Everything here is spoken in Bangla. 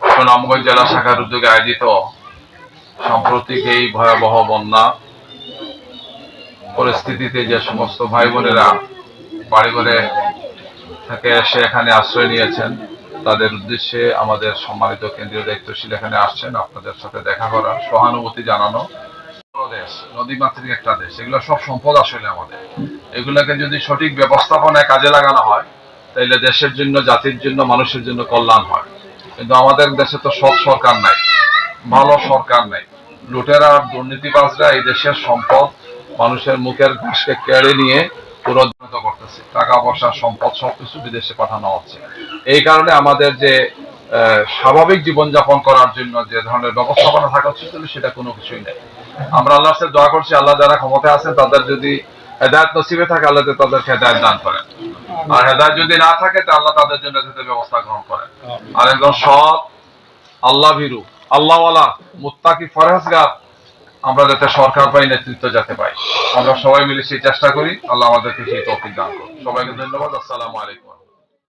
সুনামগঞ্জ জেলা শাখার উদ্যোগে আয়োজিত সাম্প্রতিক এই ভয়াবহ বন্যা, পরিস্থিতিতে যে সমস্ত ভাই বোনেরা বাড়ি ঘরে থেকে এসে এখানে আশ্রয় নিয়েছেন, তাদের উদ্দেশ্যে আমাদের সম্মানিত কেন্দ্রীয় দায়িত্বশীল এখানে আসছেন, আপনাদের সাথে দেখা করা সহানুভূতি জানানো। দেশ, নদীমাতৃক একটা দেশ, এগুলো সব সম্পদ আসলে আমাদের। এগুলোকে যদি সঠিক ব্যবস্থাপনায় কাজে লাগানো হয় তাহলে দেশের জন্য, জাতির জন্য, মানুষের জন্য কল্যাণ হয়। কিন্তু আমাদের দেশে তো সৎ সরকার নাই, ভালো সরকার নাই। লুটেরা আর দুর্নীতিবাজরা এই দেশের সম্পদ মানুষের মুখের ঘাসকে কেড়ে নিয়ে পুরোদ্ধারিত করতেছে। টাকা পয়সা, সম্পদ সবকিছু বিদেশে পাঠানো হচ্ছে। এই কারণে আমাদের যে স্বাভাবিক জীবনযাপন করার জন্য যে ধরনের ব্যবস্থাপনা থাকা উচিত ছিল সেটা কোনো কিছুই নেই। আমরা আল্লাহর সাথে দোয়া করছি, আল্লাহ যারা ক্ষমতায় আছেন তাদের যদি হেদায়ত নসিবে থাকে, আল্লাহ তাদেরকে হেদায়ত দান করেন। আর হেদায়ত যদি না থাকে তা আল্লাহ তাদের জন্য যাতে ব্যবস্থা গ্রহণ করে আর একজন সৎ আল্লাহ ভিরু আল্লাহওয়ালা মুত্তাকি ফরহেজগার আমরা যাতে সরকার পাই নেতৃত্ব যাতে পাই। আমরা সবাই মিলে সেই চেষ্টা করি আল্লাহ আমাদেরকে সেই তৌফিক দান করুন। সবাইকে ধন্যবাদ আসসালামু আলাইকুম।